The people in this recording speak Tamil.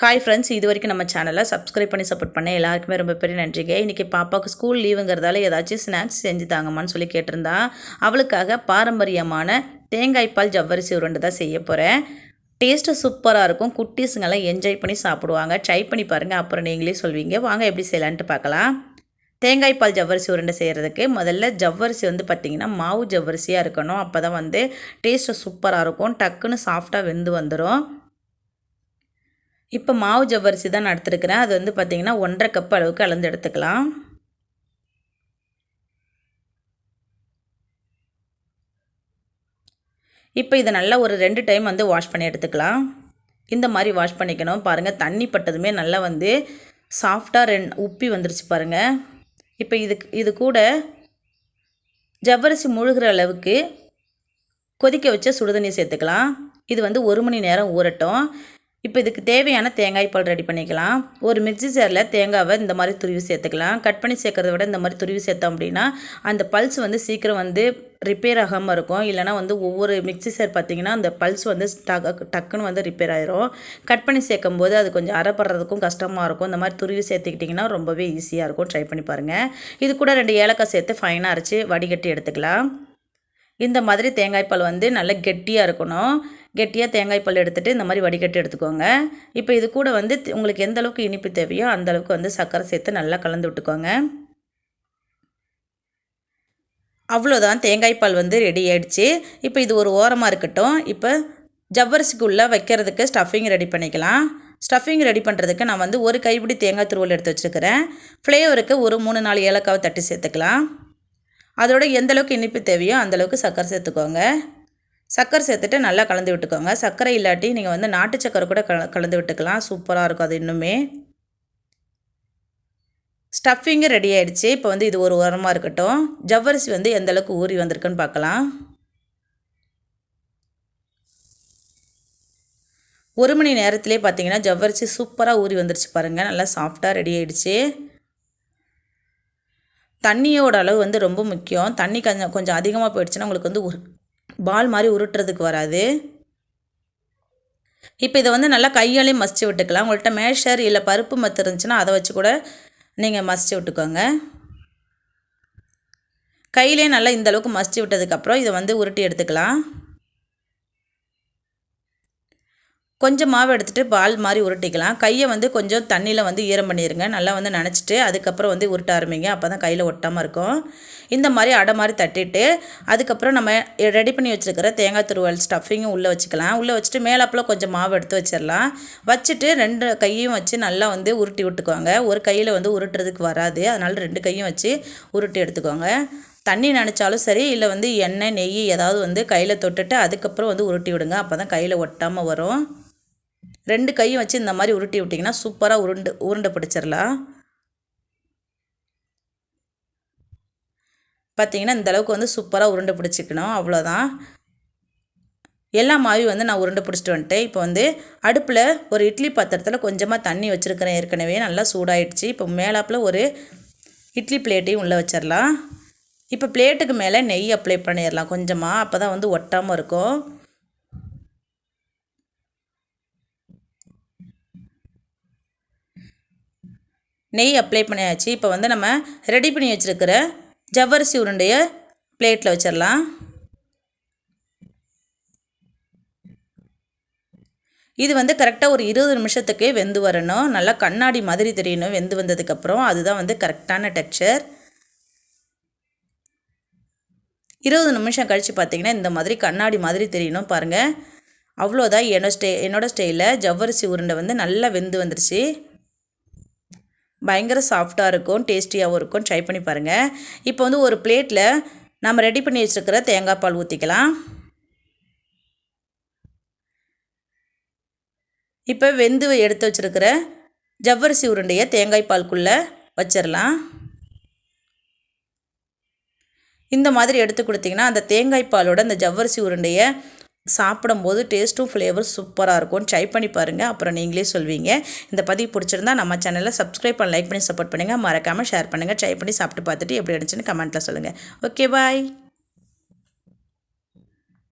ஹாய் ஃப்ரெண்ட்ஸ் இது வரைக்கும் நம்ம சேனலை சப்ஸ்கிரைப் பண்ணி சப்போர்ட் பண்ண எல்லாருக்குமே ரொம்ப பெரிய நன்றிங்க. இன்றைக்கி பாப்பாவுக்கு ஸ்கூல் லீவுங்கிறதால ஏதாச்சும் ஸ்நாக்ஸ் செஞ்சு தாங்கம்மான்னு சொல்லி கேட்டிருந்தா அவளுக்காக பாரம்பரியமான தேங்காய் பால் ஜவ்வரிசி உருண்டை தான் செய்ய போகிறேன் டேஸ்ட்டு சூப்பராக இருக்கும். குட்டீஸுங்கெல்லாம் என்ஜாய் பண்ணி சாப்பிடுவாங்க. ட்ரை பண்ணி பாருங்கள் அப்புறம் நீங்களே சொல்வீங்க. வாங்க எப்படி செய்யலான்ட்டு பார்க்கலாம். தேங்காய் பால் ஜவ்வரிசி உருண்டை செய்கிறதுக்கு முதல்ல ஜவ்வரிசி வந்து பார்த்திங்கன்னா மாவு ஜவ்வரிசியாக இருக்கணும். அப்போ தான் வந்து டேஸ்ட்டு சூப்பராக இருக்கும். டக்குன்னு சாஃப்டாக வெந்து வந்துடும் இப்போ மாவு ஜவ்வரிசி தான் நான் எடுத்துருக்கிறேன். அது வந்து பார்த்திங்கன்னா ஒன்றரை கப் அளவுக்கு அளந்து எடுத்துக்கலாம். இப்போ இதை நல்லா ஒரு ரெண்டு டைம் வந்து வாஷ் பண்ணி எடுத்துக்கலாம். இந்த மாதிரி வாஷ் பண்ணிக்கணும். பாருங்கள் தண்ணி பட்டதுமே நல்லா வந்து சாஃப்டாக ரெண் உப்பி வந்துருச்சு பாருங்கள் இப்போ இதுக்கு இது கூட ஜவ்வரிசி முழுகிற அளவுக்கு கொதிக்க வச்ச சுடுதண்ணி சேர்த்துக்கலாம். இது வந்து ஒரு மணி நேரம் ஊறட்டும். இப்போ இதுக்கு தேவையான தேங்காய் பால் ரெடி பண்ணிக்கலாம். ஒரு மிக்சி சேரில் தேங்காவை இந்த மாதிரி துருவி சேர்த்துக்கலாம். கட் பண்ணி சேர்க்குறத விட இந்த மாதிரி துருவி சேர்த்தோம் அப்படின்னா அந்த பல்ஸ் வந்து சீக்கிரம் வந்து ரிப்பேர் ஆகாமல் இருக்கும். இல்லைனா வந்து ஒவ்வொரு மிக்சி சேர் பார்த்திங்கன்னா அந்த பல்ஸ் வந்து டக் டக்குன்னு வந்து ரிப்பேர் ஆயிரும். கட் பண்ணி சேர்க்கும் போது அது கொஞ்சம் அறப்படுறதுக்கும் கஷ்டமாக இருக்கும். இந்த மாதிரி துருவி சேர்த்துக்கிட்டிங்கன்னா ரொம்பவே ஈஸியாக இருக்கும். ட்ரை பண்ணி பாருங்கள் இது கூட ரெண்டு ஏலக்காய் சேர்த்து ஃபைனாக அரைச்சி வடிகட்டி எடுத்துக்கலாம். இந்த மாதிரி தேங்காய் பால் வந்து நல்லா கெட்டியாக இருக்கணும். கெட்டியாக தேங்காய் பால் எடுத்துகிட்டு இந்த மாதிரி வடிகட்டி எடுத்துக்கோங்க. இப்போ இது கூட வந்து உங்களுக்கு எந்த அளவுக்கு இனிப்பு தேவையோ அந்த அளவுக்கு வந்து சர்க்கரை சேர்த்து நல்லா கலந்து விட்டுக்கோங்க. அவ்வளோதான் தேங்காய் பால் வந்து ரெடி ஆகிடுச்சு இப்போ இது ஒரு ஓரமாக இருக்கட்டும். இப்போ ஜவ்வரிசிக்குள்ளே வைக்கிறதுக்கு ஸ்டஃபிங் ரெடி பண்ணிக்கலாம். ஸ்டஃபிங் ரெடி பண்ணுறதுக்கு நான் வந்து ஒரு கைப்பிடி தேங்காய் துருவல் எடுத்து வச்சுருக்கிறேன். ஃப்ளேவருக்கு ஒரு மூணு நாலு ஏலக்காவை தட்டி சேர்த்துக்கலாம். அதோட எந்த அளவுக்கு இனிப்பு தேவையோ அந்தளவுக்கு சர்க்கரை சேர்த்துக்கோங்க. சர்க்கரை சேர்த்துட்டு நல்லா கலந்து விட்டுக்கோங்க. சர்க்கரை இல்லாட்டி நீங்கள் வந்து நாட்டு சர்க்கரை கூட கல கலந்து விட்டுக்கலாம். சூப்பராக இருக்கும் அது இன்னுமே. ஸ்டஃபிங்கு ரெடி ஆகிடுச்சு இப்போ வந்து இது ஒரு உரமாக இருக்கட்டும். ஜவ்வரிசி வந்து எந்த அளவுக்கு ஊறி வந்திருக்குன்னு பார்க்கலாம் ஒரு மணி நேரத்திலே பார்த்தீங்கன்னா ஜவ்வரிசி சூப்பராக ஊறி வந்துருச்சு பாருங்கள் நல்லா சாஃப்டாக ரெடி ஆகிடுச்சு தண்ணியோட அளவு வந்து ரொம்ப முக்கியம். தண்ணி கொஞ்சம் கொஞ்சம் அதிகமாக போயிடுச்சுன்னா உங்களுக்கு வந்து பால் மாதிரி உருட்டுறதுக்கு வராது. இப்போ இதை வந்து நல்லா கையாலேயும் மசிச்சு விட்டுக்கலாம். உங்கள்கிட்ட மேஷர் இல்லை பருப்பு மத்து இருந்துச்சுன்னா அதை வச்சு கூட நீங்கள் மசிச்சு விட்டுக்கோங்க. கையிலே நல்லா இந்த அளவுக்கு மசிச்சு விட்டதுக்கப்புறம் இதை வந்து உருட்டி எடுத்துக்கலாம். கொஞ்சம் மாவு எடுத்துகிட்டு பால் மாதிரி உருட்டிக்கலாம். கையை வந்து கொஞ்சம் தண்ணியில் வந்து ஈரம் பண்ணிடுங்க நல்லா வந்து நினச்சிட்டு அதுக்கப்புறம் வந்து உருட்ட ஆரம்பிங்க அப்போ தான் கையில் ஒட்டாமல் இருக்கும். இந்த மாதிரி அடை மாதிரி தட்டிட்டு அதுக்கப்புறம் நம்ம ரெடி பண்ணி வச்சுருக்கிற தேங்காய் துருவல் ஸ்டஃபிங்கும் உள்ளே வச்சுக்கலாம். உள்ளே வச்சுட்டு மேலாப்பில் கொஞ்சம் மாவு எடுத்து வச்சிடலாம் வச்சுட்டு ரெண்டு கையும் வச்சு நல்லா வந்து உருட்டி விட்டுக்குவாங்க ஒரு கையில் வந்து உருட்டுறதுக்கு வராது. அதனால் ரெண்டு கையும் வச்சு உருட்டி எடுத்துக்கோங்க. தண்ணி நினச்சாலும் சரி இல்லை வந்து எண்ணெய் நெய் ஏதாவது வந்து கையில் தொட்டுட்டு அதுக்கப்புறம் வந்து உருட்டி விடுங்க. அப்போ தான் கையில் ஒட்டாமல் வரும். ரெண்டு கையும் வச்சு இந்த மாதிரி உருட்டி விட்டிங்கன்னா சூப்பராக உருண்டு உருண்டை பிடிச்சிடலாம் பார்த்திங்கன்னா இந்தளவுக்கு வந்து சூப்பராக உருண்டை பிடிச்சிக்கணும். அவ்வளோதான் எல்லா மாவையும் வந்து நான் உருண்டை பிடிச்சிட்டு வந்துட்டேன். இப்போ வந்து அடுப்பில் ஒரு இட்லி பாத்திரத்தில் கொஞ்சமாக தண்ணி வச்சுருக்கிறேன். ஏற்கனவே நல்லா சூடாயிடுச்சு. இப்போ மேலாப்பில் ஒரு இட்லி பிளேட்டையும் உள்ளே வச்சிடலாம் இப்போ பிளேட்டுக்கு மேலே நெய் அப்ளை பண்ணிடலாம் கொஞ்சமாக அப்போ தான் வந்து ஒட்டாமல் இருக்கும். நெய் அப்ளை பண்ணியாச்சு. இப்போ வந்து நம்ம ரெடி பண்ணி வச்சுருக்கிற ஜவ்வரிசி உருண்டையை பிளேட்டில் வச்சிடலாம் இது வந்து கரெக்டாக ஒரு இருபது நிமிஷத்துக்கே வெந்து வரணும். நல்லா கண்ணாடி மாதிரி தெரியணும். வெந்து வந்ததுக்கப்புறம் அதுதான் வந்து கரெக்டான டெக்ஸ்சர் இருபது நிமிஷம் கழித்து பார்த்தீங்கன்னா இந்த மாதிரி கண்ணாடி மாதிரி தெரியணும் பாருங்கள் அவ்வளோதான் என்னோட ஸ்டே என்னோடய ஸ்டைலில் ஜவ்வரிசி உருண்டை வந்து நல்லா வெந்து வந்துருச்சு. பயங்கர சாஃப்டாக இருக்கும் டேஸ்டியாகவும் இருக்கும். ட்ரை பண்ணி பாருங்கள் இப்போ வந்து ஒரு பிளேட்டில் நம்ம ரெடி பண்ணி வச்சுருக்கிற தேங்காய் பால் ஊற்றிக்கலாம் இப்போ வெந்து எடுத்து வச்சுருக்கிற ஜவ்வரிசி உருண்டையை தேங்காய் பால்குள்ளே வச்சிடலாம் இந்த மாதிரி எடுத்து கொடுத்திங்கன்னா அந்த தேங்காய் பாலோட அந்த ஜவ்வரிசி உருண்டையை சாப்பிடும்போது டேஸ்ட்டும் ஃப்ளேவர் சூப்பராக இருக்கும் ட்ரை பண்ணி பாருங்கள் அப்புறம் நீங்களே சொல்வீங்க. இந்த பதிவு பிடிச்சிருந்தா நம்ம சேனலில் சப்ஸ்கிரைப் பண்ணி லைக் பண்ணி சப்போர்ட் பண்ணுங்கள் மறக்காமல் ஷேர் பண்ணுங்கள் ட்ரை பண்ணி சாப்பிட்டு பார்த்துட்டு எப்படி இருந்துச்சுன்னு கமெண்ட்டில் சொல்லுங்கள் ஓகே பாய்